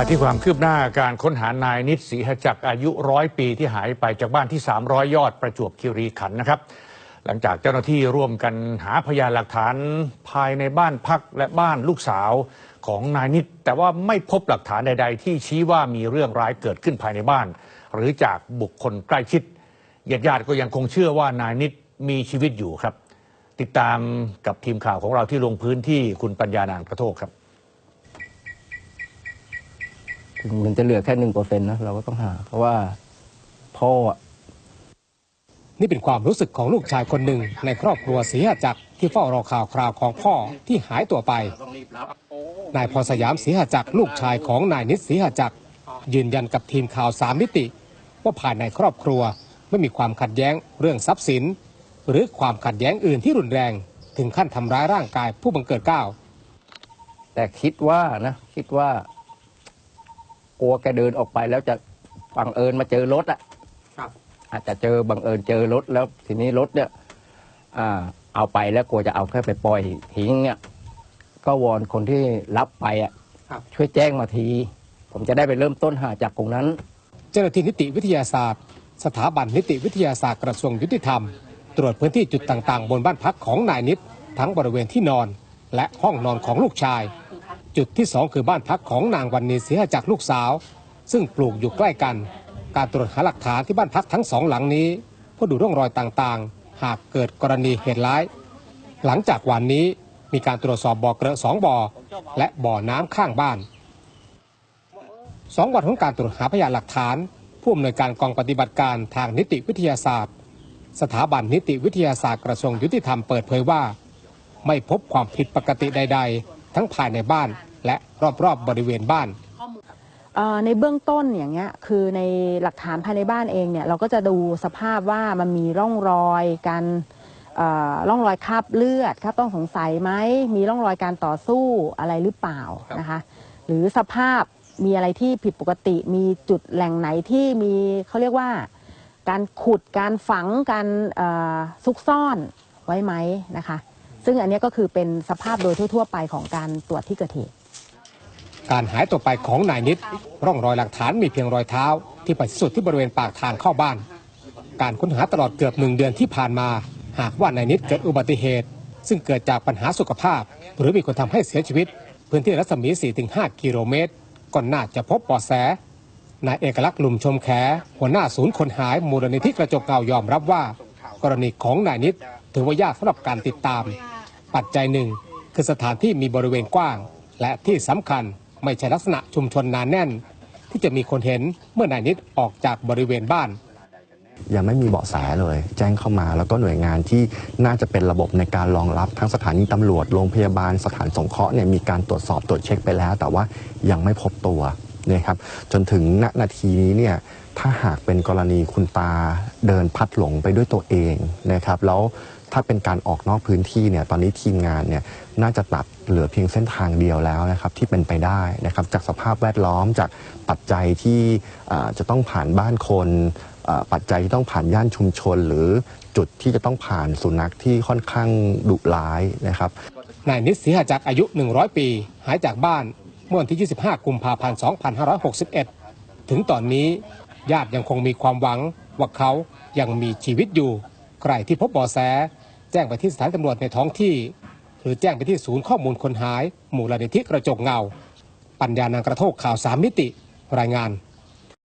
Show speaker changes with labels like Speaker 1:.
Speaker 1: มาที่ความคืบหน้าการค้นหานายนิตศรีหจักรอายุร้อยปีที่หายไปจากบ้านที่ 300 ยอดประจวบคีรีขันธ์นะครับ หลังจากเจ้าหน้าที่ร่วมกันหาพยานหลักฐานภายในบ้านพักและบ้านลูกสาวของนายนิต แต่ว่าไม่พบหลักฐานใด ๆ ที่ชี้ว่ามีเรื่องร้ายเกิดขึ้นภายในบ้าน หรือจากบุคคลใกล้ชิดญาติญาติๆก็ยังคงเชื่อว่านายนิตมีชีวิตอยู่ครับ ติดตามกับทีมข่าวของเราที่ลงพื้นที่คุณปัญญานางกระโทกครับ
Speaker 2: ถึงมันจะเหลือแค่หนึ่งเปอร์เซ็นต์นะเราก็ต้องหา เพราะว่าพ่ออะ
Speaker 3: นี่เป็นความรู้สึกของลูกชายคนหนึ่งในครอบครัวศรีหจักรที่เฝ้ารอข่าวคราวของพ่อที่หายตัวไป นายพรสยามศรีหจักรลูกชายของนายนิดศรีหจักรยืนยันกับทีมข่าวสามมิติ ว่าภายในครอบครัวไม่มีความขัดแย้งเรื่องทรัพย์สิน หรือความขัดแย้งอื่นที่รุนแรง ถึงขั้นทำร้ายร่างกายผู้บังเกิดเกล้า
Speaker 2: แต่คิดว่านะคิดว่า กลัวแกเดินออกไปแล้วจะบังเอิญมาเจอรถอะอาจจะเจอบังเอิญเจอรถแล้วทีนี้รถเนี่ยอ่าเอาไปแล้วกลัวจะเอาแค่ไปปล่อยทิ้งเนี่ยก็วอนคนที่รับไปอะช่วยแจ้งมาที ผมจะได้ไปเริ่มต้นหาจากตรงนั้น
Speaker 3: เจ้าหน้าที่นิติวิทยาศาสตร์ สถาบันนิติวิทยาศาสตร์กระทรวงยุติธรรม ตรวจพื้นที่จุดต่างๆ บนบ้านพักของนายนิดทั้งบริเวณที่นอน และห้องนอนของลูกชาย จุดที่สองคือบ้านพักของนางวันนีเสียจากลูกสาว ซึ่งปลูกอยู่ใกล้กัน การตรวจหาหลักฐานที่บ้านพักทั้งสองหลังนี้เพื่อดูร่องรอยต่างๆ หากเกิดกรณีเหตุร้าย หลังจากวันนี้มีการตรวจสอบบ่อเกลอะสองบ่อและบ่อน้ำข้างบ้านสองวันของการตรวจหาพยานหลักฐาน ผู้อำนวยการกองปฏิบัติการทางนิติวิทยาศาสตร์ สถาบันนิติวิทยาศาสตร์กระทรวงยุติธรรมเปิดเผยว่า ไม่พบความผิดปกติใด ๆ ทั้งภายในบ้าน และรอบๆบริเวณบ้าน
Speaker 4: เอ่อในเบื้องต้นอย่างเงี้ยคือในหลักฐานภายในบ้านเองเนี่ยเราก็จะดูสภาพว่ามันมีร่องรอยการเอ่อร่องรอยคราบเลือดคราบต้องสงสัยไหมมีร่องรอยการต่อสู้อะไรหรือเปล่านะคะหรือสภาพมีอะไรที่ผิดปกติ มีจุดแหล่งไหนที่มีเขาเรียกว่า การขุดการฝังการเอ่อซุกซ่อนไว้ไหมนะคะ ซึ่งอันเนี้ยก็คือเป็นสภาพโดยทั่ว ๆ ไปของการตรวจที่เกิดเหตุ
Speaker 3: การหายตัวไปของนายนิด ร่องรอยหลักฐานมีเพียงรอยเท้า ที่ไปสุดที่บริเวณปากทางเข้าบ้าน การค้นหาตลอดเกือบหนึ่งเดือนที่ผ่านมา หากว่านายนิดเกิดอุบัติเหตุ ซึ่งเกิดจากปัญหาสุขภาพ หรือมีคนทำให้เสียชีวิต พื้นที่รัศมี 4-5 กิโลเมตรก็น่าจะพบเบาะแสนายเอกลักษณ์ลุมชมแข หัวหน้าศูนย์คนหายมูลนิธิกระจกเงายอมรับว่า กรณีของนายนิดถือว่ายากสำหรับการติดตาม ปัจจัยหนึ่งคือสถานที่มีบริเวณกว้าง และที่สำคัญ ไม่ใช่ลักษณะชุมชนนานแน่น ที่จะมีคนเห็นเมื่อนายนิดออกจากบริเวณบ้าน
Speaker 5: ยังไม่มีเบาะแสเลย แจ้งเข้ามาแล้วก็หน่วยงานที่น่าจะเป็นระบบในการรองรับทั้งสถานีตำรวจโรงพยาบาลสถานสงเคราะห์เนี่ยมีการตรวจสอบตรวจเช็คไปแล้ว แต่ว่ายังไม่พบตัวนะครับจนถึงณนาทีนี้เนี่ยถ้าหากเป็นกรณีคุณตาเดินพัดหลงไปด้วยตัวเองนะครับแล้ว ถ้าเป็นการออกนอกพื้นที่เนี่ยตอนนี้ทีมงานเนี่ยน่าจะตัดเหลือเพียงเส้นทางเดียวแล้วนะครับที่เป็นไปได้นะครับจากสภาพแวดล้อมจากปัจจัยที่จะต้องผ่านบ้านคนปัจจัยที่ต้องผ่านย่านชุมชน หรือจุดที่จะต้องผ่านสุนัขที่ค่อนข้างดุร้ายนะครับ
Speaker 3: นายนิดศรีหจักรอายุ 100 ปี หายจากบ้านเมื่อวันที่ 25 กุมภาพันธ์ 2561 ถึงตอนนี้ญาติยังคงมีความหวังว่าเขายังมีชีวิตอยู่ ใครที่พบเบาะแส แจ้งไปที่สถานตำรวจในท้องที่ หรือแจ้งไปที่ศูนย์ข้อมูลคนหาย หมู่ลนิธิกระจกเงา ปัญญานางกระโทกข่าวสามมิติ รายงาน